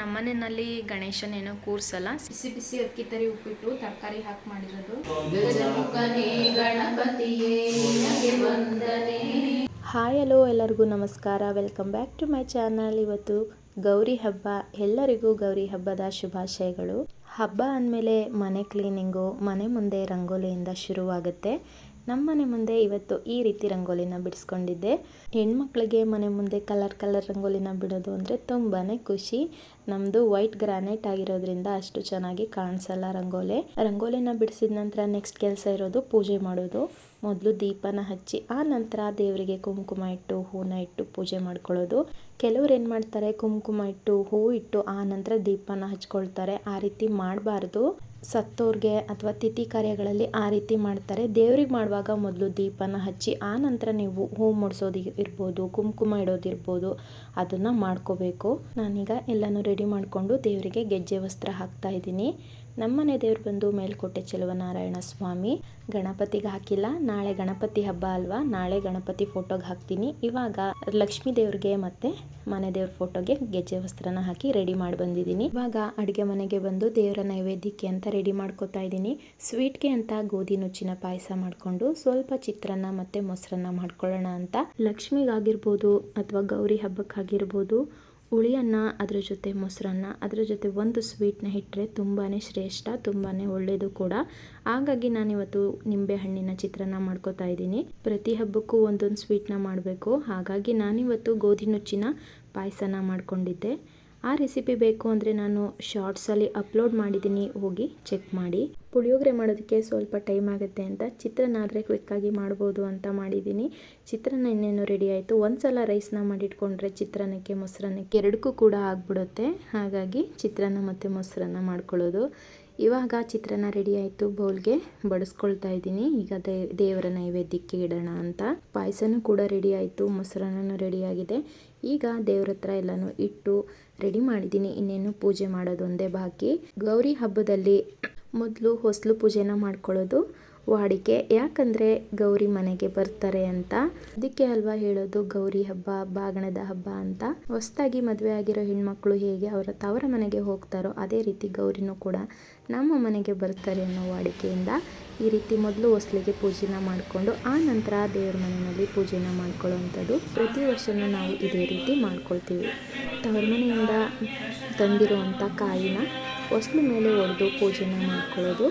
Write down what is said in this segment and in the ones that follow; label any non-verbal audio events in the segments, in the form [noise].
ನಮ್ಮನೆಯಲ್ಲಿ ಗಣೇಶನೇನೋ ಕೂರ್ಸಲ್ಲ. ಬಿಸಿ ಬಿಸಿ ಅಕ್ಕಿ ತರಿ ಉಪ್ಪಿಟ್ಟು ತರಕಾರಿ ಹಾಕಿ ಮಾಡಿರೋದು. ಹಾಯ್ ಹಲೋ ಎಲ್ಲರಿಗೂ ನಮಸ್ಕಾರ. Welcome back to my channel ಇವತ್ತು ಗೌರಿ ಹಬ್ಬ. ಎಲ್ಲರಿಗೂ ಗೌರಿ ಹಬ್ಬದ ಶುಭಾಶಯಗಳು. ಹಬ್ಬ ಅಂದಮೇಲೆ ಮನೆ ಕ್ಲೀನಿಂಗು ಮನೆ ಮುಂದೆ ರಂಗೋಲಿಯಿಂದ ಶುರುವಾಗುತ್ತೆ. ನಮ್ಮ ಮನೆ ಮುಂದೆ ಇವತ್ತು ಈ ರೀತಿ ರಂಗೋಲಿನ ಬಿಡಿಸ್ಕೊಂಡಿದ್ದೆ. ಹೆಣ್ಮಕ್ಳಿಗೆ ಮನೆ ಮುಂದೆ ಕಲರ್ ಕಲರ್ ರಂಗೋಲಿನ ಬಿಡೋದು ಅಂದರೆ ತುಂಬಾ ಖುಷಿ. ನಮ್ಮದು ವೈಟ್ ಗ್ರಾನೈಟ್ ಆಗಿರೋದ್ರಿಂದ ಅಷ್ಟು ಚೆನ್ನಾಗಿ ಕಾಣಿಸಲ್ಲ ರಂಗೋಲಿ. ರಂಗೋಲಿನ ಬಿಡಿಸಿದ ನಂತರ ನೆಕ್ಸ್ಟ್ ಕೆಲಸ ಇರೋದು ಪೂಜೆ ಮಾಡೋದು. ಮೊದಲು ದೀಪನ ಹಚ್ಚಿ, ಆ ನಂತರ ದೇವರಿಗೆ ಕುಂಕುಮ ಇಟ್ಟು, ಹೂನ ಇಟ್ಟು ಪೂಜೆ ಮಾಡ್ಕೊಳ್ಳೋದು. ಕೆಲವ್ರು ಏನು ಮಾಡ್ತಾರೆ, ಕುಂಕುಮ ಇಟ್ಟು, ಹೂ ಇಟ್ಟು, ಆ ನಂತರ ದೀಪನ ಹಚ್ಕೊಳ್ತಾರೆ. ಆ ರೀತಿ ಮಾಡಬಾರ್ದು. ಸತ್ತೋರ್ಗೆ ಅಥವಾ ತಿಥಿ ಕಾರ್ಯಗಳಲ್ಲಿ ಆ ರೀತಿ ಮಾಡ್ತಾರೆ. ದೇವ್ರಿಗೆ ಮಾಡುವಾಗ ಮೊದಲು ದೀಪನ ಹಚ್ಚಿ, ಆ ನಂತರ ನೀವು ಹೂ ಮುಡಿಸೋದು ಇರ್ಬೋದು, ಕುಂಕುಮ ಇಡೋದಿರ್ಬೋದು ಅದನ್ನು ಮಾಡ್ಕೋಬೇಕು. ನಾನೀಗ ಎಲ್ಲನೂ ರೆಡಿ ಮಾಡಿಕೊಂಡು ದೇವರಿಗೆ ಗೆಜ್ಜೆ ವಸ್ತ್ರ ಹಾಕ್ತಾ ಇದ್ದೀನಿ. ನಮ್ಮನೆ ದೇವ್ರು ಬಂದು ಮೇಲ್ಕೋಟೆ ಚೆಲುವನಾರಾಯಣ ಸ್ವಾಮಿ. ಗಣಪತಿಗೆ ಹಾಕಿಲ್ಲ. ನಾಳೆ ಗಣಪತಿ ಹಬ್ಬ ಅಲ್ವಾ? ನಾಳೆ ಗಣಪತಿ ಫೋಟೋಗೆ ಹಾಕ್ತೀನಿ. ಇವಾಗ ಲಕ್ಷ್ಮೀ ದೇವ್ರಿಗೆ ಮತ್ತೆ ಮನೆ ದೇವ್ರ ಫೋಟೋಗೆ ಗೆಜ್ಜೆ ವಸ್ತ್ರನ ಹಾಕಿ ರೆಡಿ ಮಾಡಿ ಬಂದಿದ್ದೀನಿ. ಇವಾಗ ಅಡುಗೆ ಮನೆಗೆ ಬಂದು ದೇವರ ನೈವೇದ್ಯಕ್ಕೆ ಅಂತ ರೆಡಿ ಮಾಡ್ಕೋತಾ ಇದ್ದೀನಿ. ಸ್ವೀಟ್ಗೆ ಅಂತ ಗೋಧಿ ನುಚ್ಚಿನ ಪಾಯಸ ಮಾಡಿಕೊಂಡು ಸ್ವಲ್ಪ ಚಿತ್ರಾನ್ನ ಮತ್ತೆ ಮೊಸರನ್ನ ಮಾಡ್ಕೊಳ್ಳೋಣ ಅಂತ. ಲಕ್ಷ್ಮಿಗಾಗಿರ್ಬೋದು ಅಥವಾ ಗೌರಿ ಹಬ್ಬಕ್ಕಾಗಿರ್ಬೋದು ಹುಳಿಯನ್ನ, ಅದ್ರ ಜೊತೆ ಮೊಸರನ್ನ, ಅದರ ಜೊತೆ ಒಂದು ಸ್ವೀಟ್ನ ಇಟ್ಟರೆ ತುಂಬಾ ಶ್ರೇಷ್ಠ ತುಂಬಾ ಒಳ್ಳೆಯದು ಕೂಡ. ಹಾಗಾಗಿ ನಾನಿವತ್ತು ನಿಂಬೆಹಣ್ಣಿನ ಚಿತ್ರಾನ್ನ ಮಾಡ್ಕೋತಾ ಇದ್ದೀನಿ. ಪ್ರತಿ ಹಬ್ಬಕ್ಕೂ ಒಂದೊಂದು ಸ್ವೀಟ್ನ ಮಾಡಬೇಕು. ಹಾಗಾಗಿ ನಾನಿವತ್ತು ಗೋಧಿ ನುಚ್ಚಿನ ಪಾಯಸನ ಮಾಡ್ಕೊಂಡಿದ್ದೆ. ಆ ರೆಸಿಪಿ ಬೇಕು ಅಂದರೆ ನಾನು ಶಾರ್ಟ್ಸಲ್ಲಿ ಅಪ್ಲೋಡ್ ಮಾಡಿದ್ದೀನಿ, ಹೋಗಿ ಚೆಕ್ ಮಾಡಿ. ಪುಳಿಯೋಗರೆ ಮಾಡೋದಕ್ಕೆ ಸ್ವಲ್ಪ ಟೈಮ್ ಆಗುತ್ತೆ ಅಂತ. ಚಿತ್ರಾನ್ನ ಆದರೆ ಕ್ವಿಕ್ಕಾಗಿ ಮಾಡ್ಬೋದು ಅಂತ ಮಾಡಿದ್ದೀನಿ. ಚಿತ್ರಾನ್ನ ಇನ್ನೇನು ರೆಡಿ ಆಯಿತು. ಒಂದು ಸಲ ರೈಸ್ನ ಮಾಡಿಟ್ಕೊಂಡ್ರೆ ಚಿತ್ರಾನ್ನಕ್ಕೆ, ಮೊಸರನ್ನಕ್ಕೆ ಎರಡಕ್ಕೂ ಕೂಡ ಆಗ್ಬಿಡುತ್ತೆ. ಹಾಗಾಗಿ ಚಿತ್ರಾನ್ನ ಮತ್ತು ಮೊಸರನ್ನ ಮಾಡ್ಕೊಳ್ಳೋದು. ಇವಾಗ ಚಿತ್ರಾನ್ನ ರೆಡಿ ಆಯಿತು. ಬೌಲ್ಗೆ ಬಡಿಸ್ಕೊಳ್ತಾ ಇದ್ದೀನಿ. ಈಗ ದೇವರ ನೈವೇದ್ಯಕ್ಕೆ ಇಡೋಣ ಅಂತ. ಪಾಯಸನೂ ಕೂಡ ರೆಡಿ ಆಯಿತು. ಮೊಸರನ್ನೂ ರೆಡಿ ಈಗ ದೇವ್ರ ಹತ್ರ ಎಲ್ಲನೂ ಇಟ್ಟು ರೆಡಿ ಮಾಡಿದ್ದೀನಿ. ಇನ್ನೇನು ಪೂಜೆ ಮಾಡೋದೊಂದೇ ಬಾಕಿ. ಗೌರಿ ಹಬ್ಬದಲ್ಲಿ ಮೊದಲು ಹೊಸಲು ಪೂಜೆನ ಮಾಡ್ಕೊಳ್ಳೋದು. ವಾಡಿಕೆ. ಯಾಕಂದರೆ ಗೌರಿ ಮನೆಗೆ ಬರ್ತಾರೆ ಅಂತ. ಅದಕ್ಕೆ ಅಲ್ವಾ ಹೇಳೋದು, ಗೌರಿ ಹಬ್ಬ, ಬಾಗಣದ ಹಬ್ಬ ಅಂತ. ಹೊಸದಾಗಿ ಮದುವೆ ಆಗಿರೋ ಹೆಣ್ಮಕ್ಳು ಹೇಗೆ ಅವರ ತವರ ಮನೆಗೆ ಹೋಗ್ತಾರೋ ಅದೇ ರೀತಿ ಗೌರಿನೂ ಕೂಡ ನಮ್ಮ ಮನೆಗೆ ಬರ್ತಾರೆ ಅನ್ನೋ ವಾಡಿಕೆಯಿಂದ ಈ ರೀತಿ ಮೊದಲು ಹೊಸ್ಲಿಗೆ ಪೂಜೆನ ಮಾಡಿಕೊಂಡು, ಆ ನಂತರ ದೇವ್ರ ಮನೆಯಲ್ಲಿ ಪೂಜೆನ ಮಾಡ್ಕೊಳ್ಳೋವಂಥದ್ದು ಪ್ರತಿ ವರ್ಷನೂ ನಾವು ಇದೇ ರೀತಿ ಮಾಡ್ಕೊಳ್ತೀವಿ. ತವರ ಮನೆಯಿಂದ ತಂದಿರುವಂಥ ಕಾಯಿನ ಹೊಸ್ಲು ಮೇಲೆ ಒಡೆದು ಪೂಜೆನ ಮಾಡ್ಕೊಳ್ಳೋದು.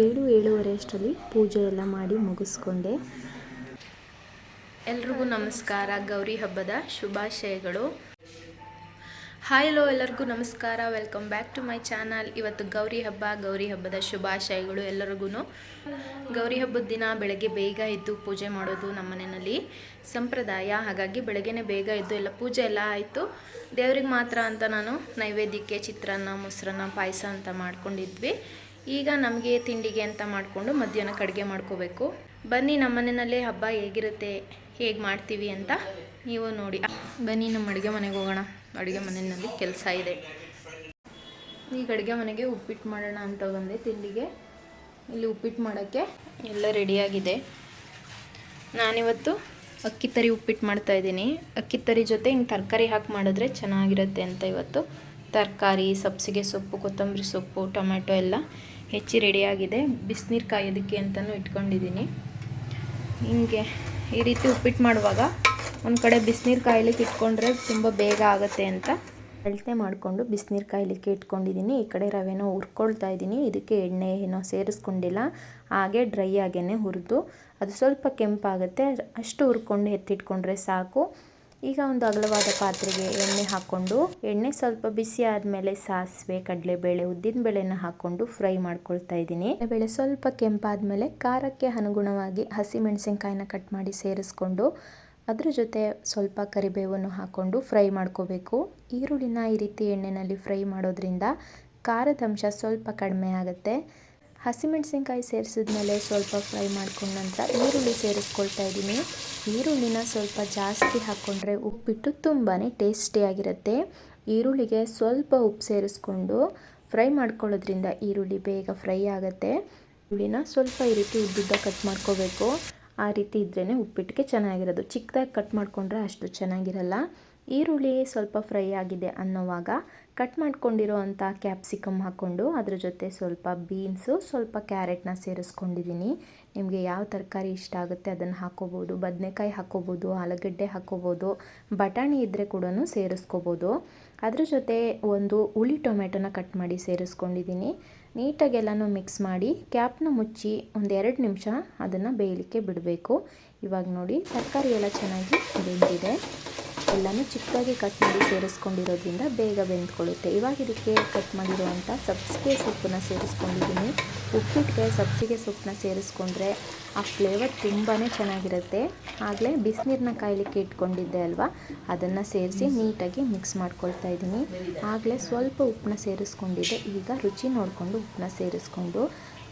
ಏಳು ಏಳುವರೆ ಅಷ್ಟರಲ್ಲಿ ಪೂಜೆ ಎಲ್ಲ ಮಾಡಿ ಮುಗಿಸ್ಕೊಂಡೆ. ಎಲ್ರಿಗೂ ನಮಸ್ಕಾರ. ಗೌರಿ ಹಬ್ಬದ ಶುಭಾಶಯಗಳು. ಹಾಯ್ ಹಲೋ ಎಲ್ಲರಿಗೂ ನಮಸ್ಕಾರ. Welcome back to my channel ಇವತ್ತು ಗೌರಿ ಹಬ್ಬ, ಗೌರಿ ಹಬ್ಬದ ಶುಭಾಶಯಗಳು ಎಲ್ಲರಿಗೂ ಗೌರಿ ಹಬ್ಬದ ದಿನ ಬೆಳಗ್ಗೆ ಬೇಗ ಎದ್ದು ಪೂಜೆ ಮಾಡೋದು ನಮ್ಮ ಮನೆಯಲ್ಲಿ ಸಂಪ್ರದಾಯ. ಹಾಗಾಗಿ ಬೆಳಗ್ಗೆನೇ ಬೇಗ ಎದ್ದು ಎಲ್ಲ ಪೂಜೆ ಎಲ್ಲ ಆಯಿತು. ದೇವ್ರಿಗೆ ಮಾತ್ರ ಅಂತ ನಾನು ನೈವೇದ್ಯಕ್ಕೆ ಚಿತ್ರಾನ್ನ, ಮೊಸರನ್ನ, ಪಾಯಸ ಅಂತ ಮಾಡ್ಕೊಂಡಿದ್ವಿ. ಈಗ ನಮಗೆ ತಿಂಡಿಗೆ ಅಂತ ಮಾಡಿಕೊಂಡು ಮಧ್ಯಾಹ್ನಕ್ಕೆ ಅಡುಗೆ ಮಾಡ್ಕೋಬೇಕು. ಬನ್ನಿ ನಮ್ಮ ಮನೆಯಲ್ಲೇ ಹಬ್ಬ ಹೇಗಿರುತ್ತೆ, ಹೇಗೆ ಮಾಡ್ತೀವಿ ಅಂತ ನೀವು ನೋಡಿ. ಬನ್ನಿ ನಮ್ಮ ಅಡುಗೆ ಮನೆಗೆ ಹೋಗೋಣ. ಅಡುಗೆ ಮನೆಯಲ್ಲಿ ಕೆಲಸ ಇದೆ. ಈಗ ಅಡುಗೆ ಮನೆಗೆ ಉಪ್ಪಿಟ್ಟು ಮಾಡೋಣ ಅಂತ ಬಂದೆ ತಿಂಡಿಗೆ. ಇಲ್ಲಿ ಉಪ್ಪಿಟ್ಟು ಮಾಡೋಕ್ಕೆ ಎಲ್ಲ ರೆಡಿಯಾಗಿದೆ ನಾನಿವತ್ತು ಅಕ್ಕಿ ತರಿ ಉಪ್ಪಿಟ್ಟು ಮಾಡ್ತಾ ಇದ್ದೀನಿ. ಅಕ್ಕಿ ತರಿ ಜೊತೆ ಹಿಂಗೆ ತರಕಾರಿ ಹಾಕಿ ಮಾಡಿದ್ರೆ ಚೆನ್ನಾಗಿರುತ್ತೆ ಅಂತ ಇವತ್ತು. ತರಕಾರಿ, ಸಬ್ಸಿಗೆ ಸೊಪ್ಪು, ಕೊತ್ತಂಬರಿ ಸೊಪ್ಪು ಟೊಮೆಟೊ ಎಲ್ಲ. ಹೆಚ್ಚಿ ರೆಡಿಯಾಗಿದೆ. ಬಿಸಿನೀರು ಕಾಯೋದಕ್ಕೆ ಅಂತಲೂ ಇಟ್ಕೊಂಡಿದ್ದೀನಿ. ಹಿಂಗೆ ಈ ರೀತಿ ಉಪ್ಪಿಟ್ಟು ಮಾಡುವಾಗ ಒಂದು ಕಡೆ ಬಿಸಿನೀರು ಕಾಯ್ಲಿಕ್ಕೆ ಇಟ್ಕೊಂಡ್ರೆ ತುಂಬ ಬೇಗ ಆಗುತ್ತೆ ಅಂತ. ಅಳತೆ ಮಾಡಿಕೊಂಡು ಬಿಸಿನೀರು ಕಾಯಲಿಕ್ಕೆ ಇಟ್ಕೊಂಡಿದ್ದೀನಿ. ಈ ಕಡೆ ರವೆನೋ ಹುರ್ಕೊಳ್ತಾ ಇದ್ದೀನಿ. ಇದಕ್ಕೆ ಎಣ್ಣೆ ಏನೋ ಸೇರಿಸ್ಕೊಂಡಿಲ್ಲ. ಹಾಗೆ ಡ್ರೈ ಆಗೇ ಹುರಿದು. ಅದು ಸ್ವಲ್ಪ ಕೆಂಪಾಗುತ್ತೆ. ಅಷ್ಟು ಹುರ್ಕೊಂಡು ಎತ್ತಿಟ್ಕೊಂಡ್ರೆ ಸಾಕು. ಈಗ ಒಂದು ಅಗಲವಾದ ಪಾತ್ರೆಗೆ ಎಣ್ಣೆ ಹಾಕ್ಕೊಂಡು, ಎಣ್ಣೆ ಸ್ವಲ್ಪ ಬಿಸಿ ಆದಮೇಲೆ ಸಾಸಿವೆ, ಕಡಲೆಬೇಳೆ, ಉದ್ದಿನ ಬೇಳೆನ ಹಾಕ್ಕೊಂಡು ಫ್ರೈ ಮಾಡ್ಕೊಳ್ತಾ ಇದ್ದೀನಿ. ಬೇಳೆ ಸ್ವಲ್ಪ ಕೆಂಪಾದ್ಮೇಲೆ ಖಾರಕ್ಕೆ ಅನುಗುಣವಾಗಿ ಹಸಿ ಮೆಣಸಿನ್ಕಾಯಿನ ಕಟ್ ಮಾಡಿ ಸೇರಿಸ್ಕೊಂಡು, ಅದ್ರ ಜೊತೆ ಸ್ವಲ್ಪ ಕರಿಬೇವನ್ನು ಹಾಕ್ಕೊಂಡು ಫ್ರೈ ಮಾಡ್ಕೋಬೇಕು. ಈರುಳ್ಳಿನ ಈ ರೀತಿ ಎಣ್ಣೆಯಲ್ಲಿ ಫ್ರೈ ಮಾಡೋದ್ರಿಂದ ಖಾರದ ಅಂಶ ಸ್ವಲ್ಪ ಕಡಿಮೆ ಆಗುತ್ತೆ. ಹಸಿಮೆಣಸಿನ್ಕಾಯಿ ಸೇರಿಸಿದ್ಮೇಲೆ ಸ್ವಲ್ಪ ಫ್ರೈ ಮಾಡ್ಕೊಂಡ ನಂತರ ಈರುಳ್ಳಿ ಸೇರಿಸ್ಕೊಳ್ತಾ ಇದ್ದೀನಿ. ಈರುಳ್ಳಿನ ಸ್ವಲ್ಪ ಜಾಸ್ತಿ ಹಾಕ್ಕೊಂಡ್ರೆ ಉಪ್ಪಿಟ್ಟು ತುಂಬಾ ಟೇಸ್ಟಿಯಾಗಿರುತ್ತೆ ಈರುಳ್ಳಿಗೆ ಸ್ವಲ್ಪ ಉಪ್ಪು ಸೇರಿಸ್ಕೊಂಡು ಫ್ರೈ ಮಾಡ್ಕೊಳ್ಳೋದ್ರಿಂದ ಈರುಳ್ಳಿ ಬೇಗ ಫ್ರೈ ಆಗುತ್ತೆ. ಈರುಳ್ಳಿನ ಸ್ವಲ್ಪ ಈ ರೀತಿ ಉದ್ದುದ್ದ ಕಟ್ ಮಾಡ್ಕೋಬೇಕು. ಆ ರೀತಿ ಇದ್ರೇ ಉಪ್ಪಿಟ್ಟಿಗೆ ಚೆನ್ನಾಗಿರೋದು. ಚಿಕ್ಕದಾಗಿ ಕಟ್ ಮಾಡಿಕೊಂಡ್ರೆ ಅಷ್ಟು ಚೆನ್ನಾಗಿರಲ್ಲ. ಈರುಳ್ಳಿ ಸ್ವಲ್ಪ ಫ್ರೈ ಆಗಿದೆ ಅನ್ನೋವಾಗ ಕಟ್ ಮಾಡ್ಕೊಂಡಿರೋ ಅಂಥ ಕ್ಯಾಪ್ಸಿಕಮ್ ಹಾಕ್ಕೊಂಡು ಅದ್ರ ಜೊತೆ ಸ್ವಲ್ಪ ಬೀನ್ಸು, ಸ್ವಲ್ಪ ಕ್ಯಾರೆಟ್ನ ಸೇರಿಸ್ಕೊಂಡಿದ್ದೀನಿ. ನಿಮಗೆ ಯಾವ ತರಕಾರಿ ಇಷ್ಟ ಆಗುತ್ತೆ ಅದನ್ನು ಹಾಕೋಬೋದು ಬದನೆಕಾಯಿ ಹಾಕೋಬೋದು ಆಲೂಗಡ್ಡೆ ಹಾಕೋಬೋದು ಬಟಾಣಿ ಇದ್ದರೆ ಕೂಡ ಸೇರಿಸ್ಕೋಬೋದು. ಅದ್ರ ಜೊತೆ ಒಂದು ಹುಳಿ ಟೊಮೆಟೊನ ಕಟ್ ಮಾಡಿ ಸೇರಿಸ್ಕೊಂಡಿದ್ದೀನಿ. ನೀಟಾಗೆಲ್ಲನೂ ಮಿಕ್ಸ್ ಮಾಡಿ ಕ್ಯಾಪ್ನ ಮುಚ್ಚಿ ಒಂದು ಎರಡು ನಿಮಿಷ ಅದನ್ನು ಬೇಯಲಿಕ್ಕೆ ಬಿಡಬೇಕು. ಇವಾಗ ನೋಡಿ ತರಕಾರಿ ಎಲ್ಲ ಚೆನ್ನಾಗಿ ಬೆಂದಿದೆ. ಎಲ್ಲನೂ ಚಿಕ್ಕದಾಗಿ ಕಟ್ ಮಾಡಿ ಸೇರಿಸ್ಕೊಂಡಿರೋದ್ರಿಂದ ಬೇಗ ಬೆಂದ್ಕೊಳ್ಳುತ್ತೆ. ಇವಾಗ ಇದಕ್ಕೆ ಕಟ್ ಮಾಡಿರುವಂಥ ಸಬ್ಸಿಗೆ ಸೊಪ್ಪನ್ನ ಸೇರಿಸ್ಕೊಂಡಿದ್ದೀನಿ. ಉಪ್ಪಿಟ್ಟಿಗೆ ಸಬ್ಸಿಗೆ ಸೊಪ್ಪನ್ನ ಸೇರಿಸ್ಕೊಂಡ್ರೆ ಆ ಫ್ಲೇವರ್ ತುಂಬಾ ಚೆನ್ನಾಗಿರುತ್ತೆ. ಆಗಲೇ ಬಿಸಿನೀರನ್ನ ಕಾಯಲಿಕ್ಕೆ ಇಟ್ಕೊಂಡಿದ್ದೆ ಅಲ್ವಾ? ಅದನ್ನು ಸೇರಿಸಿ ನೀಟಾಗಿ ಮಿಕ್ಸ್ ಮಾಡ್ಕೊಳ್ತಾ ಇದ್ದೀನಿ. ಆಗಲೇ ಸ್ವಲ್ಪ ಉಪ್ಪನ್ನ ಸೇರಿಸ್ಕೊಂಡಿದ್ದೆ. ಈಗ ರುಚಿ ನೋಡಿಕೊಂಡು ಉಪ್ಪನ್ನ ಸೇರಿಸ್ಕೊಂಡು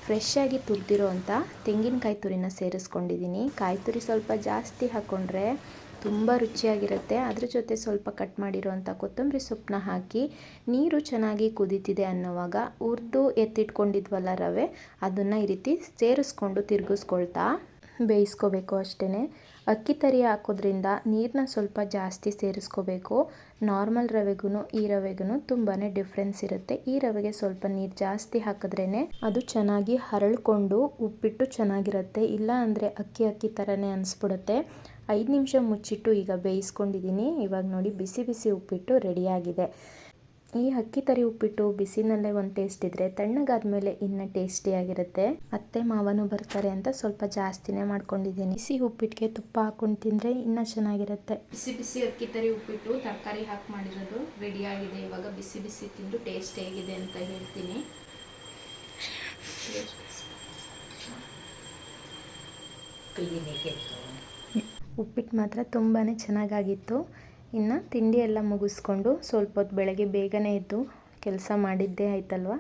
ಫ್ರೆಶ್ ಆಗಿ ತುರಿದಿರೋ ಅಂಥ ತೆಂಗಿನಕಾಯಿ ತುರಿನ ಸೇರಿಸ್ಕೊಂಡಿದ್ದೀನಿ. ಕಾಯಿ ತುರಿ ಸ್ವಲ್ಪ ಜಾಸ್ತಿ ಹಾಕ್ಕೊಂಡ್ರೆ ತುಂಬ ರುಚಿಯಾಗಿರುತ್ತೆ. ಅದ್ರ ಜೊತೆ ಸ್ವಲ್ಪ ಕಟ್ ಮಾಡಿರೋವಂಥ ಕೊತ್ತಂಬರಿ ಸೊಪ್ಪನ್ನ ಹಾಕಿ ನೀರು ಚೆನ್ನಾಗಿ ಕುದೀತಿದೆ ಅನ್ನೋವಾಗ ಹುರಿದು ಎತ್ತಿಟ್ಕೊಂಡಿದ್ವಲ್ಲ ರವೆ, ಅದನ್ನು ಈ ರೀತಿ ಸೇರಿಸ್ಕೊಂಡು ತಿರುಗಿಸ್ಕೊಳ್ತಾ ಬೇಯಿಸ್ಕೋಬೇಕು ಅಷ್ಟೇ ಅಕ್ಕಿ ತರಿ ಹಾಕೋದ್ರಿಂದ ನೀರನ್ನ ಸ್ವಲ್ಪ ಜಾಸ್ತಿ ಸೇರಿಸ್ಕೋಬೇಕು. ನಾರ್ಮಲ್ ರವೆಗೂ ಈ ರವೆಗೂ ತುಂಬಾ ಡಿಫ್ರೆನ್ಸ್ ಇರುತ್ತೆ. ಈ ರವೆಗೆ ಸ್ವಲ್ಪ ನೀರು ಜಾಸ್ತಿ ಹಾಕಿದ್ರೇ ಅದು ಚೆನ್ನಾಗಿ ಹರಳ್ಕೊಂಡು ಉಪ್ಪಿಟ್ಟು ಚೆನ್ನಾಗಿರುತ್ತೆ. ಇಲ್ಲ ಅಂದರೆ ಅಕ್ಕಿ ಅಕ್ಕಿ ಥರನೇ ಅನಿಸ್ಬಿಡುತ್ತೆ. ಐದು ನಿಮಿಷ ಮುಚ್ಚಿಟ್ಟು ಈಗ ಬೇಯಿಸ್ಕೊಂಡಿದ್ದೀನಿ. ಇವಾಗ ನೋಡಿ ಬಿಸಿ ಬಿಸಿ ಉಪ್ಪಿಟ್ಟು ರೆಡಿಯಾಗಿದೆ. ಈ ಅಕ್ಕಿ ತರಿ ಉಪ್ಪಿಟ್ಟು ಬಿಸಿನಲ್ಲೇ ಒಂದು ಟೇಸ್ಟ್ ಇದ್ದರೆ ತಣ್ಣಗಾದ್ಮೇಲೆ ಇನ್ನೂ ಟೇಸ್ಟಿಯಾಗಿರುತ್ತೆ ಅತ್ತೆ ಮಾವನು ಬರ್ತಾರೆ ಅಂತ ಸ್ವಲ್ಪ ಜಾಸ್ತಿನೇ ಮಾಡ್ಕೊಂಡಿದ್ದೀನಿ. ಬಿಸಿ ಉಪ್ಪಿಟ್ಟಿಗೆ ತುಪ್ಪ ಹಾಕೊಂಡು ತಿಂದರೆ ಇನ್ನೂ ಚೆನ್ನಾಗಿರುತ್ತೆ. ಬಿಸಿ ಬಿಸಿ ಅಕ್ಕಿ ತರಿ ಉಪ್ಪಿಟ್ಟು ತರಕಾರಿ ಹಾಕಿ ಮಾಡಿರೋದು ರೆಡಿಯಾಗಿದೆ. ಆಗಿದೆ ಇವಾಗ ಬಿಸಿ ಬಿಸಿ ತಿಂದು ಟೇಸ್ಟ್ ಹೇಗಿದೆ ಅಂತ ಹೇಳ್ತೀನಿ. ಉಪ್ಪಿಟ್ಟು ಮಾತ್ರ ತುಂಬಾ ಚೆನ್ನಾಗಾಗಿತ್ತು. ಇನ್ನು ತಿಂಡಿ ಎಲ್ಲ ಮುಗಿಸ್ಕೊಂಡು ಸ್ವಲ್ಪ ಹೊತ್ತು ಬೆಳಗ್ಗೆ ಬೇಗನೆ ಎದ್ದು ಕೆಲಸ ಮಾಡಿದ್ದೇ ಆಯ್ತಲ್ವ?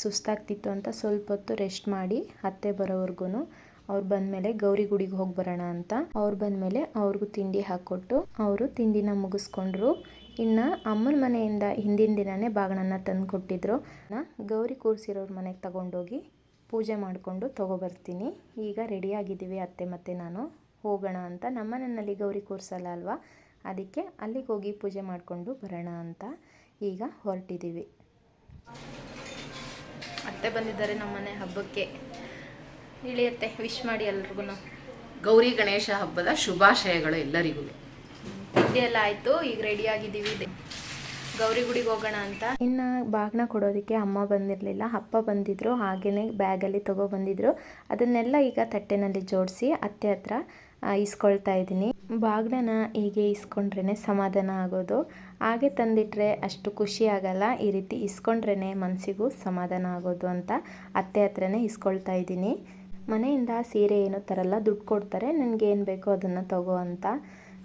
ಸುಸ್ತಾಗ್ತಿತ್ತು ಅಂತ ಸ್ವಲ್ಪ ಹೊತ್ತು ರೆಸ್ಟ್ ಮಾಡಿ ಅತ್ತೆ ಬರೋವರೆಗೂ ಅವ್ರು ಬಂದಮೇಲೆ ಗೌರಿ ಗುಡಿಗೆ ಹೋಗಿ ಬರೋಣ ಅಂತ ಅವ್ರು ಬಂದಮೇಲೆ ಅವ್ರಿಗೂ ತಿಂಡಿ ಹಾಕ್ಕೊಟ್ಟು ಅವರು ತಿಂಡಿನ ಮುಗಿಸ್ಕೊಂಡ್ರು. ಇನ್ನು ಅಮ್ಮನ ಮನೆಯಿಂದ ಹಿಂದಿನ ದಿನವೇ ಬಾಗಿಣನ ತಂದು ಕೊಟ್ಟಿದ್ರು ಗೌರಿ ಕೂರಿಸಿರೋರ ಮನೆಗೆ ತಗೊಂಡೋಗಿ ಪೂಜೆ ಮಾಡಿಕೊಂಡು ತೊಗೊಬರ್ತೀನಿ. ಈಗ ರೆಡಿಯಾಗಿದ್ದೀವಿ ಅತ್ತೆ ಮತ್ತು ನಾನು. ಹೋಗೋಣ ಅಂತ ನಮ್ಮನೆಯಲ್ಲಿ ಗೌರಿ ಕೂರಿಸಲ್ಲ ಅಲ್ವಾ? ಅದಕ್ಕೆ ಅಲ್ಲಿಗೆ ಹೋಗಿ ಪೂಜೆ ಮಾಡಿಕೊಂಡು ಬರೋಣ ಅಂತ ಈಗ ಹೊರಟಿದ್ದೀವಿ. ಅತ್ತೆ ಬಂದಿದ್ದಾರೆ ನಮ್ಮನೆ ಹಬ್ಬಕ್ಕೆ. ಇಳಿಯತ್ತೆ ವಿಶ್ ಮಾಡಿ ಎಲ್ರಿಗೂ ಗೌರಿ ಗಣೇಶ ಹಬ್ಬದ ಶುಭಾಶಯಗಳು ಎಲ್ಲರಿಗೂ. ತಿಂಡಿ ಎಲ್ಲ ಆಯಿತು ಈಗ ರೆಡಿ ಆಗಿದ್ದೀವಿ. ಗೌರಿ ಗುಡಿಗೆ ಹೋಗೋಣ ಅಂತ. ಇನ್ನು ಬಾಗ್ನ ಕೊಡೋದಕ್ಕೆ ಅಮ್ಮ ಬಂದಿರಲಿಲ್ಲ. ಅಪ್ಪ ಬಂದಿದ್ರು ಹಾಗೆಯೇ ಬ್ಯಾಗಲ್ಲಿ ತೊಗೊಬಂದಿದ್ರು ಅದನ್ನೆಲ್ಲ ಈಗ ತಟ್ಟೆನಲ್ಲಿ ಜೋಡಿಸಿ ಅತ್ತೆ ಹತ್ರ ಇಸ್ಕೊಳ್ತಾ ಇದ್ದೀನಿ. ಬಾಗ್ನನ ಹೀಗೆ ಇಸ್ಕೊಂಡ್ರೇ ಸಮಾಧಾನ ಆಗೋದು. ಹಾಗೆ ತಂದಿಟ್ರೆ ಅಷ್ಟು ಖುಷಿ ಆಗಲ್ಲ. ಈ ರೀತಿ ಇಸ್ಕೊಂಡ್ರೇ ಮನಸ್ಸಿಗೂ ಸಮಾಧಾನ ಆಗೋದು ಅಂತ ಅತ್ತೆ ಹತ್ರನೇ ಇಸ್ಕೊಳ್ತಾ ಇದ್ದೀನಿ. ಮನೆಯಿಂದ ಸೀರೆ ಏನು ತರಲ್ಲ, ದುಡ್ಡು ಕೊಡ್ತಾರೆ. ನನಗೆ ಏನು ಬೇಕೋ ಅದನ್ನು ತಗೋ ಅಂತ.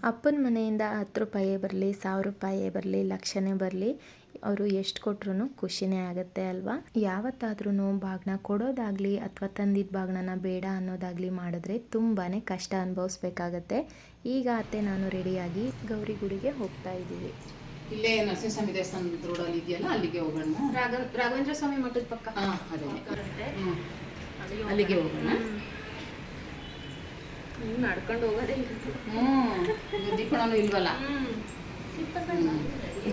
ಅಪ್ಪನ ಮನೆಯಿಂದ ಹತ್ತು ರೂಪಾಯೇ ಬರಲಿ, ಸಾವಿರ ರೂಪಾಯೇ ಬರಲಿ, ಲಕ್ಷನೇ ಬರಲಿ. ಅವರು ಎಷ್ಟು ಕೊಟ್ರು ಖುಷಿನೇ ಆಗುತ್ತೆ ಅಲ್ವಾ? ಯಾವತ್ತಾದ್ರೂ ಬಾಗ್ನ ಕೊಡೋದಾಗ್ಲಿ ಅಥವಾ ತಂದಿದ್ದ ಬಾಗ್ನ ಬೇಡ ಅನ್ನೋದಾಗ್ಲಿ ಮಾಡಿದ್ರೆ ತುಂಬಾ ಕಷ್ಟ ಅನುಭವಿಸ್ಬೇಕಾಗತ್ತೆ. ಈಗ ಅತ್ತೆ ನಾನು ರೆಡಿಯಾಗಿ ಗೌರಿ ಗುಡಿಗೆ ಹೋಗ್ತಾ ಇದ್ದೀವಿ. ಇಲ್ಲೇ ನರಸಿಂಹಸ್ವಾಮಿ ದೇವಸ್ಥಾನದ ರೋಡಲ್ಲಿ ಇದೆಯಲ್ಲ ಅಲ್ಲಿಗೆ ಹೋಗೋಣ. ರಾಘ ರಾಘವೇಂದ್ರ ಸ್ವಾಮಿ ಮಠದ ಪಕ್ಕ. ಹಾ ಅದೇ. ಅಲ್ಲಿಗೆ ಹೋಗೋಣ. ನಡ್ಕೊಂಡು ಹೋಗೋದೇ ಹ್ಞೂ ದೀಪಣನು ಇಲ್ವಲ್ಲ?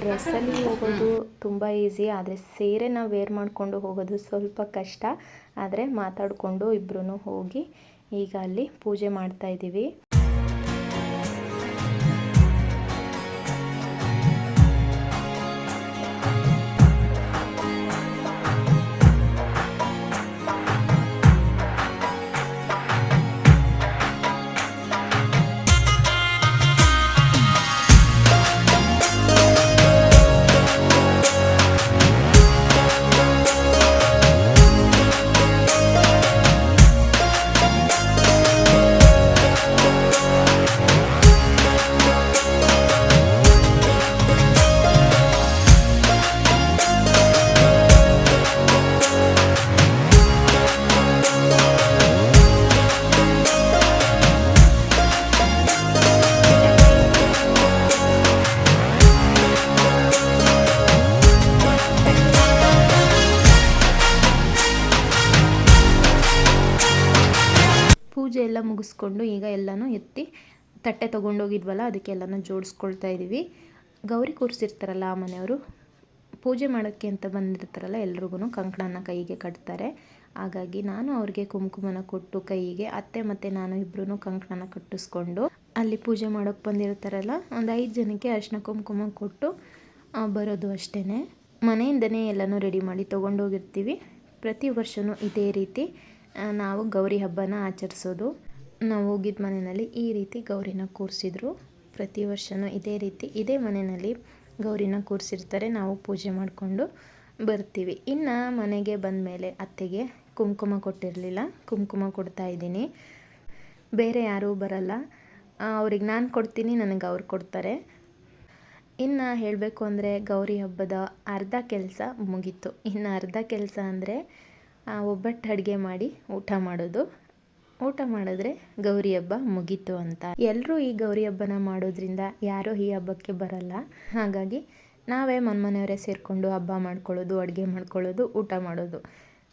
ಡ್ರೆಸ್ಸಲ್ಲಿ ಹೋಗೋದು ತುಂಬ ಈಸಿ, ಆದರೆ ಸೀರೆನ ವೇರ್ ಮಾಡಿಕೊಂಡು ಹೋಗೋದು ಸ್ವಲ್ಪ ಕಷ್ಟ. ಆದರೆ ಮಾತಾಡಿಕೊಂಡು ಇಬ್ಬರೂ ಹೋಗಿ ಈಗ ಅಲ್ಲಿ ಪೂಜೆ ಮಾಡ್ತಾ ಮುಗಿಸ್ಕೊಂಡು ಈಗ ಎಲ್ಲನೂ ಎತ್ತಿ ತಟ್ಟೆ ತೊಗೊಂಡೋಗಿದ್ವಲ್ಲ ಅದಕ್ಕೆಲ್ಲನೂ ಜೋಡಿಸ್ಕೊಳ್ತಾ ಇದ್ದೀವಿ ಗೌರಿ ಕೂರಿಸಿರ್ತಾರಲ್ಲ ಆ ಮನೆಯವರು, ಪೂಜೆ ಮಾಡೋಕ್ಕೆ ಅಂತ ಬಂದಿರ್ತಾರಲ್ಲ ಎಲ್ರಿಗೂ ಕಂಕಣನ ಕೈಗೆ ಕಟ್ತಾರೆ. ಹಾಗಾಗಿ ನಾನು ಅವ್ರಿಗೆ ಕುಂಕುಮನ ಕೊಟ್ಟು ಕೈಗೆ, ಅತ್ತೆ ಮತ್ತು ನಾನು ಇಬ್ಬರೂ ಕಂಕಣನ ಕಟ್ಟಿಸ್ಕೊಂಡು ಅಲ್ಲಿ ಪೂಜೆ ಮಾಡೋಕ್ಕೆ ಬಂದಿರ್ತಾರಲ್ಲ, ಒಂದು ಐದು ಜನಕ್ಕೆ ಅರಿಶಿನ ಕುಂಕುಮ ಕೊಟ್ಟು ಬರೋದು ಅಷ್ಟೇ ಮನೆಯಿಂದನೇ ಎಲ್ಲನೂ ರೆಡಿ ಮಾಡಿ ತೊಗೊಂಡೋಗಿರ್ತೀವಿ. ಪ್ರತಿ ವರ್ಷವೂ ಇದೇ ರೀತಿ ನಾವು ಗೌರಿ ಹಬ್ಬನ ಆಚರಿಸೋದು. ನಾವು ಹೋಗಿದ್ದ ಮನೆಯಲ್ಲಿ ಈ ರೀತಿ ಗೌರಿನ ಕೂರಿಸಿದ್ರು. ಪ್ರತಿ ವರ್ಷವೂ ಇದೇ ರೀತಿ, ಇದೇ ಮನೆಯಲ್ಲಿ ಗೌರಿನ ಕೂರಿಸಿರ್ತಾರೆ. ನಾವು ಪೂಜೆ ಮಾಡಿಕೊಂಡು ಬರ್ತೀವಿ. ಇನ್ನು ಮನೆಗೆ ಬಂದ ಮೇಲೆ ಅತ್ತೆಗೆ ಕುಂಕುಮ ಕೊಟ್ಟಿರಲಿಲ್ಲ. ಕುಂಕುಮ ಕೊಡ್ತಾ ಇದ್ದೀನಿ. ಬೇರೆ ಯಾರೂ ಬರಲ್ಲ. ಅವ್ರಿಗೆ ನಾನು ಕೊಡ್ತೀನಿ, ನನಗೆ ಅವ್ರು ಕೊಡ್ತಾರೆ. ಇನ್ನು ಹೇಳಬೇಕು ಅಂದರೆ ಗೌರಿ ಹಬ್ಬದ ಅರ್ಧ ಕೆಲಸ ಮುಗೀತು. ಇನ್ನು ಅರ್ಧ ಕೆಲಸ ಅಂದರೆ ಒಬ್ಬಟ್ಟು ಅಡುಗೆ ಮಾಡಿ ಊಟ ಮಾಡೋದು. ಊಟ ಮಾಡಿದ್ರೆ ಗೌರಿ ಹಬ್ಬ ಮುಗೀತು ಅಂತ. ಎಲ್ಲರೂ ಈ ಗೌರಿ ಹಬ್ಬನ ಮಾಡೋದ್ರಿಂದ ಯಾರೂ ಈ ಹಬ್ಬಕ್ಕೆ ಬರಲ್ಲ. ಹಾಗಾಗಿ ನಾವೇ ಮನೆಯವರೇ ಸೇರಿಕೊಂಡು ಹಬ್ಬ ಮಾಡ್ಕೊಳ್ಳೋದು, ಅಡುಗೆ ಮಾಡ್ಕೊಳ್ಳೋದು, ಊಟ ಮಾಡೋದು.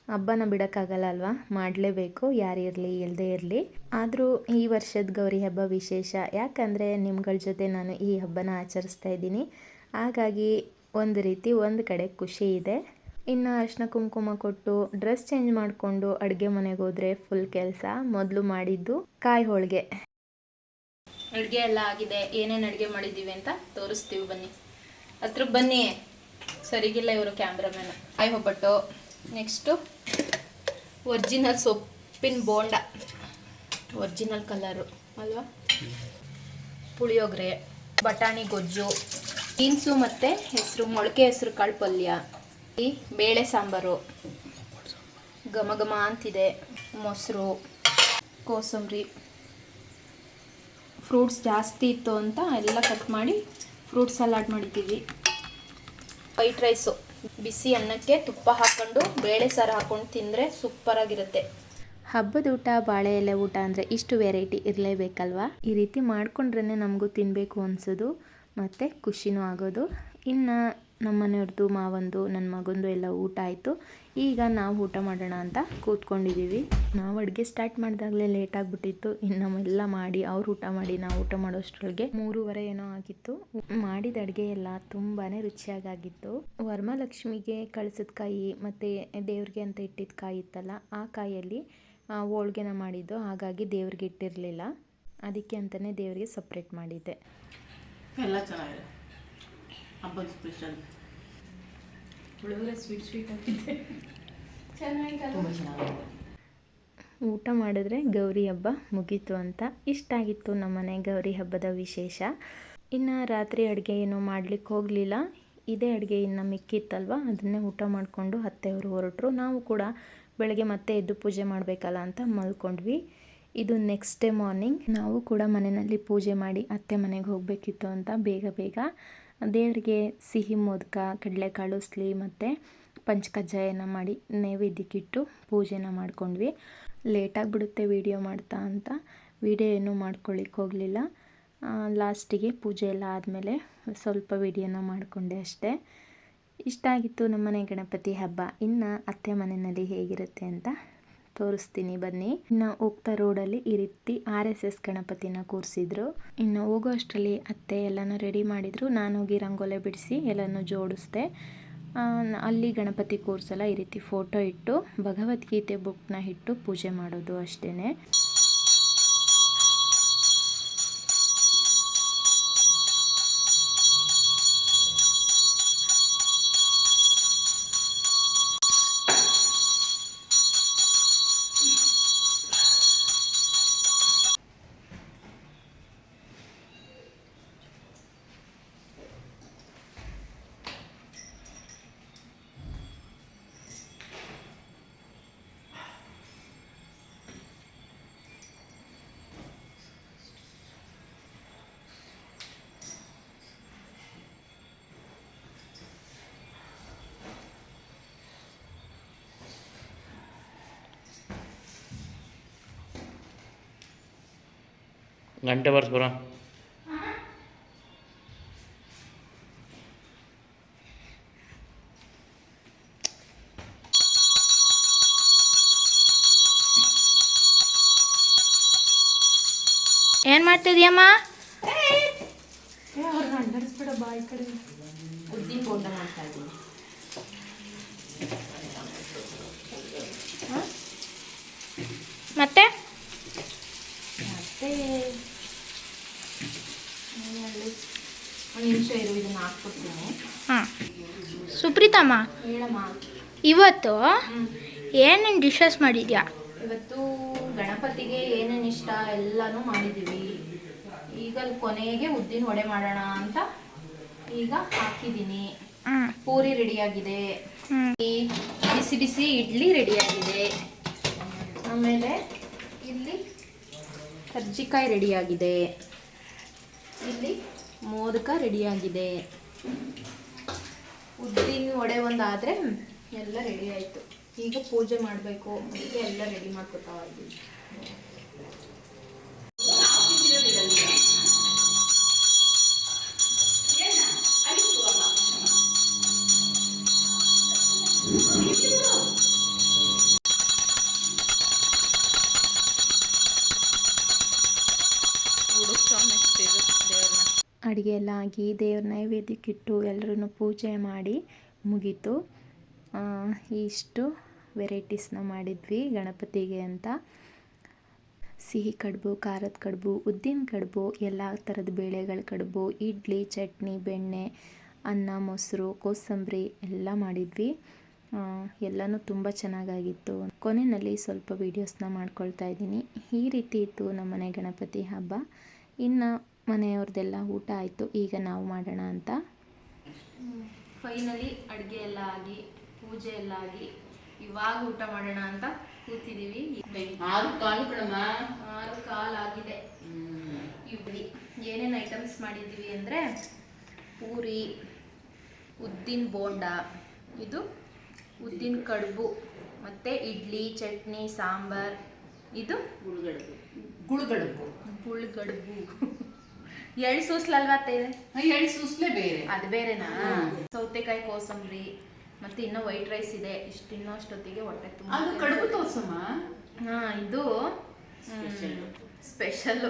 ಹಬ್ಬನ ಬಿಡೋಕ್ಕಾಗಲ್ಲ ಅಲ್ವಾ? ಮಾಡಲೇಬೇಕು. ಯಾರಿರಲಿ ಇಲ್ಲದೇ ಇರಲಿ. ಆದರೂ ಈ ವರ್ಷದ ಗೌರಿ ಹಬ್ಬ ವಿಶೇಷ. ಯಾಕಂದರೆ ನಿಮ್ಗಳ ಜೊತೆ ನಾನು ಈ ಹಬ್ಬನ ಆಚರಿಸ್ತಾ ಇದ್ದೀನಿ. ಹಾಗಾಗಿ ಒಂದು ರೀತಿ ಒಂದು ಕಡೆ ಖುಷಿ ಇದೆ. ಇನ್ನು ಅರಿಶಿನ ಕುಂಕುಮ ಕೊಟ್ಟು ಡ್ರೆಸ್ ಚೇಂಜ್ ಮಾಡಿಕೊಂಡು ಅಡುಗೆ ಮನೆಗೆ ಹೋದರೆ ಫುಲ್ ಕೆಲಸ. ಮೊದಲು ಮಾಡಿದ್ದು ಕಾಯಿ ಹೋಳಿಗೆ. ಅಡುಗೆ ಎಲ್ಲ ಆಗಿದೆ. ಏನೇನು ಅಡುಗೆ ಮಾಡಿದ್ದೀವಿ ಅಂತ ತೋರಿಸ್ತೀವಿ ಬನ್ನಿ. ಹತ್ರ ಬನ್ನಿ. ಸರಿಗಿಲ್ಲ ಇವರು ಕ್ಯಾಮ್ರಾಮ್ಯಾನ್ ಕಾಯಿ ಒಬ್ಬಟ್ಟು ನೆಕ್ಸ್ಟು ಒರ್ಜಿನಲ್ ಸೊಪ್ಪಿನ ಬೋಂಡ. ಒರ್ಜಿನಲ್ ಕಲರು ಅಲ್ವಾ? ಪುಳಿಯೋಗರೆ, ಬಟಾಣಿ ಗೊಜ್ಜು, ಬೀನ್ಸು ಮತ್ತು ಹೆಸರು ಮೊಳಕೆ ಹೆಸರು ಕಾಳು ಪಲ್ಯ. ಈ ಬೇಳೆ ಸಾಂಬಾರು. ಘಮ ಘಮ ಅಂತಿದೆ. ಮೊಸರು, ಕೋಸಂಬರಿ, ಫ್ರೂಟ್ಸ್ ಜಾಸ್ತಿ ಇತ್ತು ಅಂತ ಎಲ್ಲ ಕಟ್ ಮಾಡಿ ಫ್ರೂಟ್ ಸಲಾಡ್ ಮಾಡಿದ್ದೀವಿ. White rice. ಬಿಸಿ ಅನ್ನಕ್ಕೆ ತುಪ್ಪ ಹಾಕ್ಕೊಂಡು ಬೇಳೆ ಸಾರು ಹಾಕ್ಕೊಂಡು ತಿಂದರೆ ಸೂಪರಾಗಿರುತ್ತೆ. ಹಬ್ಬದ ಊಟ, ಬಾಳೆ ಎಲೆ ಊಟ ಅಂದರೆ ಇಷ್ಟು ವೆರೈಟಿ ಇರಲೇಬೇಕಲ್ವಾ? ಈ ರೀತಿ ಮಾಡಿಕೊಂಡ್ರೇ ನಮಗೂ ತಿನ್ನಬೇಕು ಅನಿಸೋದು, ಮತ್ತು ಖುಷಿನೂ ಆಗೋದು. ಇನ್ನು ನಮ್ಮ ಮನೆಯವ್ರದ್ದು ಮಾವಂದು ನನ್ನ ಮಗಂದು ಎಲ್ಲ ಊಟ ಆಯಿತು. ಈಗ ನಾವು ಊಟ ಮಾಡೋಣ ಅಂತ ಕೂತ್ಕೊಂಡಿದ್ದೀವಿ ನಾವು ಅಡುಗೆ ಸ್ಟಾರ್ಟ್ ಮಾಡಿದಾಗಲೇ ಲೇಟ್ ಆಗಿಬಿಟ್ಟಿತ್ತು. ಇನ್ನು ನಮ್ಮೆಲ್ಲ ಮಾಡಿ, ಅವ್ರು ಊಟ ಮಾಡಿ, ನಾವು ಊಟ ಮಾಡೋಷ್ಟರೊಳಗೆ ಮೂರುವರೆ ಏನೋ ಆಗಿತ್ತು. ಮಾಡಿದ ಅಡುಗೆ ಎಲ್ಲ ತುಂಬಾ ರುಚಿಯಾಗಿತ್ತು ವರ್ಮಾಲಕ್ಷ್ಮಿಗೆ ಕಳಿಸಿದ ಕಾಯಿ ಮತ್ತು ದೇವ್ರಿಗೆ ಅಂತ ಇಟ್ಟಿದ್ದ ಕಾಯಿ ಇತ್ತಲ್ಲ, ಆ ಕಾಯಲ್ಲಿ ಹೋಳ್ಗೆನ ಮಾಡಿದ್ದು. ಹಾಗಾಗಿ ದೇವ್ರಿಗೆ ಇಟ್ಟಿರಲಿಲ್ಲ. ಅದಕ್ಕೆ ಅಂತಲೇ ದೇವರಿಗೆ ಸಪ್ರೇಟ್ ಮಾಡಿದ್ದೆ. ಎಲ್ಲ ಚೆನ್ನಾಗಿದೆ. ಹಬ್ಬದ ಸ್ಪೆಷಲ್ ಸ್ವೀಟ್ ಸ್ವೀಟ್ ಆಗಿದೆ ತುಂಬ ಚೆನ್ನಾಗಿದೆ. ಊಟ ಮಾಡಿದ್ರೆ ಗೌರಿ ಹಬ್ಬ ಮುಗೀತು ಅಂತ ಇಷ್ಟ ಆಗಿತ್ತು ನಮ್ಮನೆ ಗೌರಿ ಹಬ್ಬದ ವಿಶೇಷ. ಇನ್ನು ರಾತ್ರಿ ಅಡುಗೆ ಏನು ಮಾಡ್ಲಿಕ್ಕೆ ಹೋಗಲಿಲ್ಲ. ಇದೇ ಅಡುಗೆ ಇನ್ನು ಮಿಕ್ಕಿತ್ತಲ್ವ? ಅದನ್ನೇ ಊಟ ಮಾಡಿಕೊಂಡು ಅತ್ತೆಯವರು ಹೊರಟರು. ನಾವು ಕೂಡ ಬೆಳಗ್ಗೆ ಮತ್ತೆ ಎದ್ದು ಪೂಜೆ ಮಾಡಬೇಕಲ್ಲ ಅಂತ ಮಲ್ಕೊಂಡ್ವಿ. ಇದು ನೆಕ್ಸ್ಟ್ ಡೇ ಮಾರ್ನಿಂಗ್ ನಾವು ಕೂಡ ಮನೆಯಲ್ಲಿ ಪೂಜೆ ಮಾಡಿ ಅತ್ತೆ ಮನೆಗೆ ಹೋಗಬೇಕಿತ್ತು ಅಂತ ಬೇಗ ಬೇಗ. ದೇವರಿಗೆ ಸಿಹಿ, ಮೋದಕ, ಕಡಲೆಕಾಳು ಸ್ಲಿ ಮತ್ತು ಪಂಚಕಜ್ಜಾಯನ ಮಾಡಿ ನೈವೇದ್ಯಕ್ಕಿಟ್ಟು ಪೂಜೆನ ಮಾಡ್ಕೊಂಡ್ವಿ. ಲೇಟಾಗಿಬಿಡುತ್ತೆ ವೀಡಿಯೋ ಮಾಡ್ತಾ ಅಂತ. ವೀಡಿಯೋ ಏನೂ ಮಾಡ್ಕೊಳ್ಳಿಕ್ಕೆ ಹೋಗಲಿಲ್ಲ. ಲಾಸ್ಟಿಗೆ ಪೂಜೆ ಎಲ್ಲ ಆದಮೇಲೆ ಸ್ವಲ್ಪ ವೀಡಿಯೋನ ಮಾಡಿಕೊಂಡೆ ಅಷ್ಟೇ. ಇಷ್ಟ ಆಗಿತ್ತು ನಮ್ಮನೆ ಗಣಪತಿ ಹಬ್ಬ. ಇನ್ನು ಅತ್ತೆ ಮನೆಯಲ್ಲಿ ಹೇಗಿರುತ್ತೆ ಅಂತ ತೋರಿಸ್ತೀನಿ ಬನ್ನಿ. ಇನ್ನು ಹೋಗ್ತಾ ರೋಡಲ್ಲಿ ಈ ರೀತಿ ಆರ್ ಎಸ್ ಎಸ್ ಗಣಪತಿನ ಕೂರಿಸಿದ್ರು. ಇನ್ನು ಹೋಗೋ ಅಷ್ಟರಲ್ಲಿ ಅತ್ತೆ ಎಲ್ಲನೂ ರೆಡಿ ಮಾಡಿದ್ರು. ನಾನು ಹೋಗಿ ರಂಗೋಲೆ ಬಿಡಿಸಿ ಎಲ್ಲನೂ ಜೋಡಿಸ್ದೆ. ಅಲ್ಲಿ ಗಣಪತಿ ಕೂರಿಸಲ್ಲ, ಈ ರೀತಿ ಫೋಟೋ ಇಟ್ಟು, ಭಗವದ್ಗೀತೆ ಬುಕ್ನ ಇಟ್ಟು ಪೂಜೆ ಮಾಡೋದು ಅಷ್ಟೇ ಗಂಟೆ ಬರ್ಸ್ಬರ ಏನ್ ಮಾಡ್ತಿದ್ಯಮ್ಮ? ಬಾ ಈ ಕಡೆ. ಉದ್ದಿನ ಬೋಂಡ ಮಾಡ್ತಾ ಇದ್ದೀನಿ ಮತ್ತೆ ಮತ್ತೆ ಒಂದು ನಿಮಿಷ ಇರು ಇದನ್ನ ಹಾಕ್ಬಿಡ್ತೀನಿ ಹಾಂ ಸುಪ್ರೀತಮ್ಮ ಹೇಳಮ್ಮ. ಇವತ್ತು ಏನೇನು ಡಿಶಸ್ ಮಾಡಿದ್ಯಾ? ಇವತ್ತು ಗಣಪತಿಗೆ ಏನೇನು ಇಷ್ಟ ಎಲ್ಲಾನು ಮಾಡಿದ್ದೀವಿ ಈಗ ಕೊನೆಗೆ ಉದ್ದಿನ ವಡೆ ಮಾಡೋಣ ಅಂತ ಈಗ ಹಾಕಿದ್ದೀನಿ. ಪೂರಿ ರೆಡಿಯಾಗಿದೆ. ಬಿಸಿ ಬಿಸಿ ಇಡ್ಲಿ ರೆಡಿಯಾಗಿದೆ. ಆಮೇಲೆ ಇಲ್ಲಿ ಕರ್ಜಿಕಾಯಿ ರೆಡಿಯಾಗಿದೆ. ಇಲ್ಲಿ ಮೋದಕ ರೆಡಿಯಾಗಿದೆ. ಉದ್ದಿನ ವಡೆ ಒಂದಾದರೆ ಎಲ್ಲ ರೆಡಿ ಆಯಿತು. ಈಗ ಪೂಜೆ ಮಾಡಬೇಕು. ಅದಕ್ಕೆ ಎಲ್ಲ ರೆಡಿ ಮಾಡ್ಕೊತಾ ಇದ್ದೀವಿ. ಅಡುಗೆ ಎಲ್ಲ ಆಗಿ ದೇವ್ರ ನೈವೇದ್ಯಕ್ಕಿಟ್ಟು ಎಲ್ಲರೂ ಪೂಜೆ ಮಾಡಿ ಮುಗೀತು. ಇಷ್ಟು ವೆರೈಟೀಸ್ನ ಮಾಡಿದ್ವಿ ಗಣಪತಿಗೆ ಅಂತ. ಸಿಹಿ ಕಡುಬು, ಖಾರದ ಕಡುಬು, ಉದ್ದಿನ ಕಡುಬು, ಎಲ್ಲ ಥರದ ಬೇಳೆಗಳ ಕಡುಬು, ಇಡ್ಲಿ, ಚಟ್ನಿ, ಬೆಣ್ಣೆ, ಅನ್ನ, ಮೊಸರು, ಕೋಸಂಬರಿ ಎಲ್ಲ ಮಾಡಿದ್ವಿ. ಎಲ್ಲನೂ ತುಂಬ ಚೆನ್ನಾಗಾಗಿತ್ತು. ಕೊನೆಯಲ್ಲಿ ಸ್ವಲ್ಪ ವೀಡಿಯೋಸ್ನ ಮಾಡ್ಕೊಳ್ತಾ ಇದ್ದೀನಿ. ಈ ರೀತಿ ಇತ್ತು ನಮ್ಮನೆ ಗಣಪತಿ ಹಬ್ಬ. ಇನ್ನು ಮನೆಯವ್ರದ್ದೆಲ್ಲ ಊಟ ಆಯಿತು ಈಗ ನಾವು ಮಾಡೋಣ ಅಂತ. ಫೈನಲಿ ಅಡುಗೆ ಎಲ್ಲ ಆಗಿ ಪೂಜೆ ಎಲ್ಲ ಆಗಿ ಇವಾಗ ಊಟ ಮಾಡೋಣ ಅಂತ ಕೂತಿದ್ದೀವಿ. ಆರು ಕಾಲು ಆರು ಕಾಲು ಆಗಿದೆ. ಇಡ್ಲಿ. ಏನೇನು ಐಟಮ್ಸ್ ಮಾಡಿದ್ದೀವಿ ಅಂದರೆ ಪೂರಿ ಉದ್ದಿನ ಬೋಂಡ ಇದು ಉದ್ದಿನ ಕಡುಬು ಮತ್ತು ಇಡ್ಲಿ ಚಟ್ನಿ ಸಾಂಬಾರ್ ಇದು ಗುಳ್ಗಡುಬು. ಗುಳ್ಗಡುಬು. ಗುಳ್ಗಡುಬು. ಎಳ್ಳು ಸೂಸ್ಲಲ್ವಾ ಅತ್ತೆ ಇದೆ? ಎಳ್ಳು ಸೂಸ್ಲೆ ಬೇರೆ. ಅದು ಬೇರೆನಾ? ಸೌತೆಕಾಯಿ ಕೋಸಂಬರಿ ಮತ್ತೆ ಇನ್ನೂ ವೈಟ್ ರೈಸ್ ಇದೆ. ಇಷ್ಟು ಇನ್ನೂ ಅಷ್ಟೊತ್ತಿಗೆ ಹೊಟ್ಟೆ ತುಂಬ ಅದು ಕಡುಬು ತೋಸಮ್ಮ ಹಾ ಇದು ಸ್ಪೆಷಲ್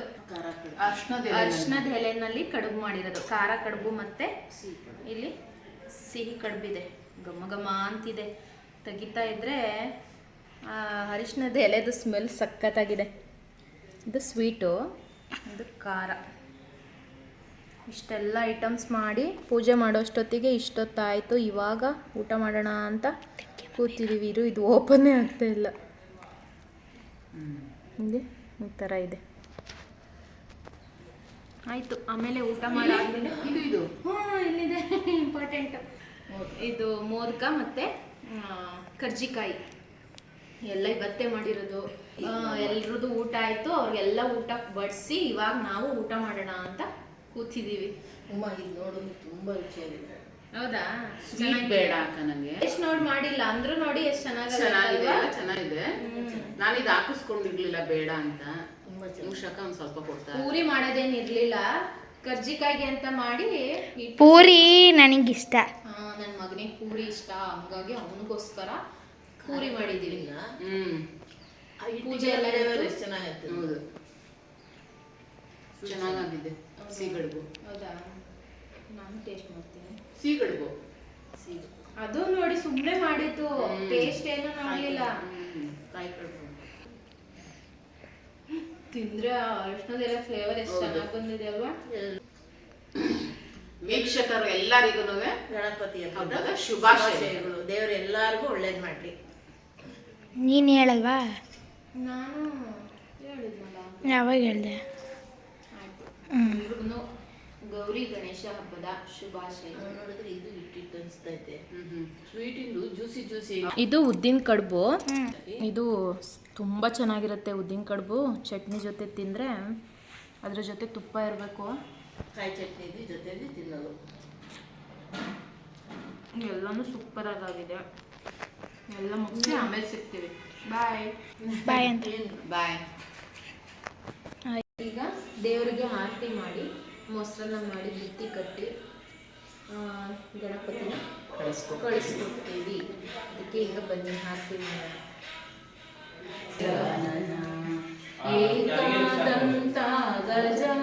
ಅರ್ಶನದ ಅರ್ಶನದ ಎಲೆನಲ್ಲಿ ಕಡುಬು ಮಾಡಿರೋದು. ಖಾರ ಕಡುಬು ಮತ್ತೆ ಇಲ್ಲಿ ಸಿಹಿ ಕಡುಬಿದೆ. ಘಮ ಘಮ ಅಂತಿದೆ. ತೆಗಿತಾ ಇದ್ರೆ ಆ, ಅರಿಶಿಣದ ಎಲೆದು ಸ್ಮೆಲ್ ಸಖತ್ತಾಗಿದೆ. ಇದು ಸ್ವೀಟು ಇದು ಖಾರ. ಇಷ್ಟೆಲ್ಲ ಐಟಮ್ಸ್ ಮಾಡಿ ಪೂಜೆ ಮಾಡೋಷ್ಟೊತ್ತಿಗೆ ಇಷ್ಟೊತ್ತಾಯಿತು. ಇವಾಗ ಊಟ ಮಾಡೋಣ ಅಂತ ಕೂತಿದ್ದೀವಿ ಇರು ಇದು ಓಪನ್ನೇ ಆಗ್ತಾ ಇಲ್ಲ. ಹಿಂಗೆ ಈ ಥರ ಇದೆ. ಆಯಿತು ಆಮೇಲೆ ಊಟ ಮಾಡಿದೆ ಇದು ಇದು ಹಾಂ ಇಲ್ಲಿದೆ. ಇಂಪಾರ್ಟೆಂಟ್ ಇದು ಮೋದಕ ಮತ್ತು ಕರ್ಜಿಕಾಯಿ. ಎಲ್ಲ ಇವತ್ತೇ ಮಾಡಿರೋದು. ಎಲ್ರದ್ದು ಊಟ ಆಯಿತು. ಅವ್ರಿಗೆಲ್ಲ ಊಟ ಬಡಿಸಿ ಇವಾಗ ನಾವು ಊಟ ಮಾಡೋಣ ಅಂತ ಕೂತಿದ್ದೀವಿ. ಅಮ್ಮ ಇದು ನೋಡೋದು ತುಂಬಾ ರುಚಿಯಾಗಿದೆ. ಹೌದಾ? ಚೆನ್ನಾಗಿ ಬೇಡ ಅಕ್ಕ ನಂಗೆ. ಎಷ್ಟು ನೋಡಿ ಮಾಡಿಲ್ಲ ಅಂದ್ರೂ ನೋಡಿ ಎಷ್ಟು ಚೆನ್ನಾಗಿ ಚೆನ್ನಾಗಿದೆ ಚೆನ್ನಾಗಿದೆ. ನಾನು ಇದು ಹಾಕಿಸ್ಕೊಂಡಿರ್ಲಿಲ್ಲ ಬೇಡ ಅಂತ. ತುಂಬಾ ಉಷಕ ಒಂದ್ ಸ್ವಲ್ಪ ಕೊಡ್ತಾರೆ ಪೂರಿ ಮಾಡೋದೇನು ಇರಲಿಲ್ಲ? ಕರ್ಜಿಕಾಯಿಗೆ ಅಂತ ಮಾಡಿ ಪೂರಿ ನನಗಿಷ್ಟ. ನನ್ನ ಮಗನಿಗೆ ಪೂರಿ ಇಷ್ಟ. ಹಂಗಾಗಿ ಅವನಿಗೋಸ್ಕರ ಪೂರಿ ಮಾಡಿದ್ದೀವಿ ಹ್ಮ್. ಪೂಜೆ ಎಲ್ಲ. ಎಷ್ಟು ಚೆನ್ನಾಗಿತ್ತು ಹೌದು. ಚೆನ್ನಾಗಾಗಿದೆ. ಸಿಗಡುಬು ಹೌದಾ? ನಾನು ಟೇಸ್ಟ್ ಮಾಡ್ತೀನಿ. ಸಿಗಡುಬು ಅದು ನೋಡಿ ಸುಮ್ಮನೆ ಮಾಡಿದ್ದು ಟೇಸ್ಟ್ ಏನು ನೋಡ್ಲಿಲ್ಲ ಹ್ಮ್ ಕಾಯಿ ಕಡುಬು ತಿಂದ್ರೆ ಅರ್ಶನದೆಲ್ಲ ಫ್ಲೇವರ್ ಎಷ್ಟು ಚೆನ್ನಾಗಿ ಬಂದಿದೆ ಅಲ್ವಾ? ವೀಕ್ಷಕರು ಎಲ್ಲರಿಗೂ ಗಣಪತಿ ಹಬ್ಬದ ಶುಭಾಶಯಗಳು. ದೇವರು ಎಲ್ಲರಿಗೂ ಒಳ್ಳೇದು ಮಾಡ್ಲಿ. ನೀನು ಹೇಳಲ್ವಾ? ನಾನು ಹೇಳಿದ್ನಲ್ಲ. ಯಾವಾಗ ಹೇಳ್ದೆ? ಎಲ್ರಿಗೂ ಗೌರಿ ಗಣೇಶ ಹಬ್ಬದ ಶುಭಾಶಯ. ನೋಡಿದ್ರೆ ಇದು ಇಟ್ಟಿಟ್ಟು ಅನಿಸ್ತೈತೆ ಸ್ವೀಟ್ ಇಂದು ಜ್ಯೂಸಿ ಜ್ಯೂಸಿ. ಇದು ಉದ್ದಿನ ಕಡುಬು. ಇದು ತುಂಬ ಚೆನ್ನಾಗಿರುತ್ತೆ ಉದ್ದಿನ ಕಡುಬು. ಚಟ್ನಿ ಜೊತೆ ತಿಂದರೆ ಅದ್ರ ಜೊತೆ ತುಪ್ಪ ಇರಬೇಕು. ಕಾಯಿ ಚಟ್ನಿ ಇದು ಜೊತೆಲಿ ತಿನ್ನೋದು. ಎಲ್ಲನೂ ಸೂಪರ್ ಆಗಿದೆ ಎಲ್ಲ ಮುಗಿಸಿ ಆಮೇಲೆ ಸಿಗ್ತೀವಿ. ಬಾಯ್ ಬಾಯ್ [laughs] ಅಂತ. ಬಾಯ್ ಈಗ ದೇವರಿಗೆ ಆರತಿ ಮಾಡಿ ಮೊಸರನ್ನ ಮಾಡಿ ಬುತ್ತಿ ಕಟ್ಟಿ ಗಣಪತಿನ ಕಳಿಸ್ಕೊ ಕಳಿಸ್ಕೊಡ್ತೀವಿ. ಅದಕ್ಕೆ ಈಗ ಬನ್ನಿ ಆರತಿ ಮಾಡೋಣ. ಏಕಾದಂತ ಗಜಾನನ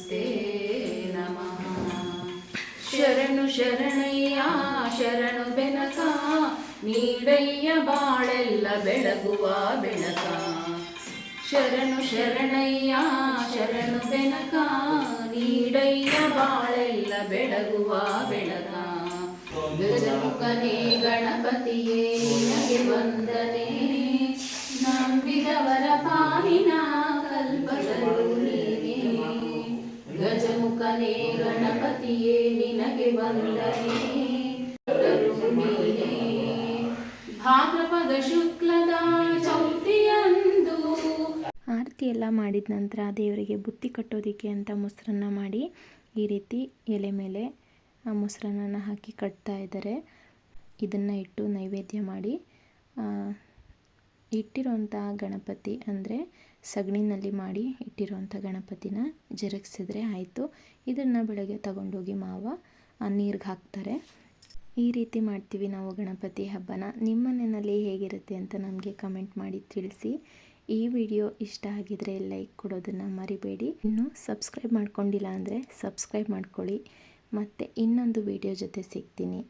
ಶರಣು ಶರಣಯ್ಯ, ಶರಣು ಬೆನಕ, ನೀಡಯ್ಯ ಬಾಳೆಲ್ಲ ಬೆಳಗುವ ಬೆಳಕ. ಶರಣು ಶರಣಯ್ಯ, ಶರಣು ಬೆನಕ, ನೀಡಯ್ಯ ಬಾಳೆಲ್ಲ ಬೆಳಗುವ ಬೆಳಕ. ಗಜಮುಖನೇ ಗಣಪತಿಯೇ, ನಿನಗೆ ವಂದನೆ. ನಂಬಿದವರ ಪಾಲಿನ ನೀನೇ ಗಣಪತಿಯೇ ನಿನಗೆ ವಂದನೆ. ಶುಕ್ಲದ ಚೌತಿಯಂದು. ಆರತಿ ಎಲ್ಲ ಮಾಡಿದ ನಂತರ ದೇವರಿಗೆ ಬುತ್ತಿ ಕಟ್ಟೋದಕ್ಕೆ ಅಂತ ಮೊಸರನ್ನ ಮಾಡಿ ಈ ರೀತಿ ಎಲೆ ಮೇಲೆ ಆ ಮೊಸರನ್ನ ಹಾಕಿ ಕಟ್ತಾ ಇದ್ದಾರೆ. ಇದನ್ನು ಇಟ್ಟು ನೈವೇದ್ಯ ಮಾಡಿ ಆ, ಇಟ್ಟಿರೋಂಥ ಗಣಪತಿ ಅಂದರೆ ಸಗಣಿನಲ್ಲಿ ಮಾಡಿ ಇಟ್ಟಿರುವಂಥ ಗಣಪತಿನ ಜರಗಿಸಿದ್ರೆ ಆಯಿತು. ಇದನ್ನು ಬೆಳಗ್ಗೆ ತಗೊಂಡೋಗಿ ಮಾವ ನೀರಿಗೆ ಹಾಕ್ತಾರೆ. ಈ ರೀತಿ ಮಾಡ್ತೀವಿ ನಾವು ಗಣಪತಿ ಹಬ್ಬನ. ನಿಮ್ಮ ಮನೆಯಲ್ಲಿ ಹೇಗಿರುತ್ತೆ ಅಂತ ನಮಗೆ ಕಮೆಂಟ್ ಮಾಡಿ ತಿಳಿಸಿ. ಈ ವಿಡಿಯೋ ಇಷ್ಟ ಆಗಿದರೆ ಲೈಕ್ ಕೊಡೋದನ್ನು ಮರಿಬೇಡಿ. ಇನ್ನು ಸಬ್ಸ್ಕ್ರೈಬ್ ಮಾಡ್ಕೊಂಡಿಲ್ಲ ಅಂದರೆ ಸಬ್ಸ್ಕ್ರೈಬ್ ಮಾಡ್ಕೊಳ್ಳಿ. ಮತ್ತು ಇನ್ನೊಂದು ವಿಡಿಯೋ ಜೊತೆ ಸಿಗ್ತೀನಿ.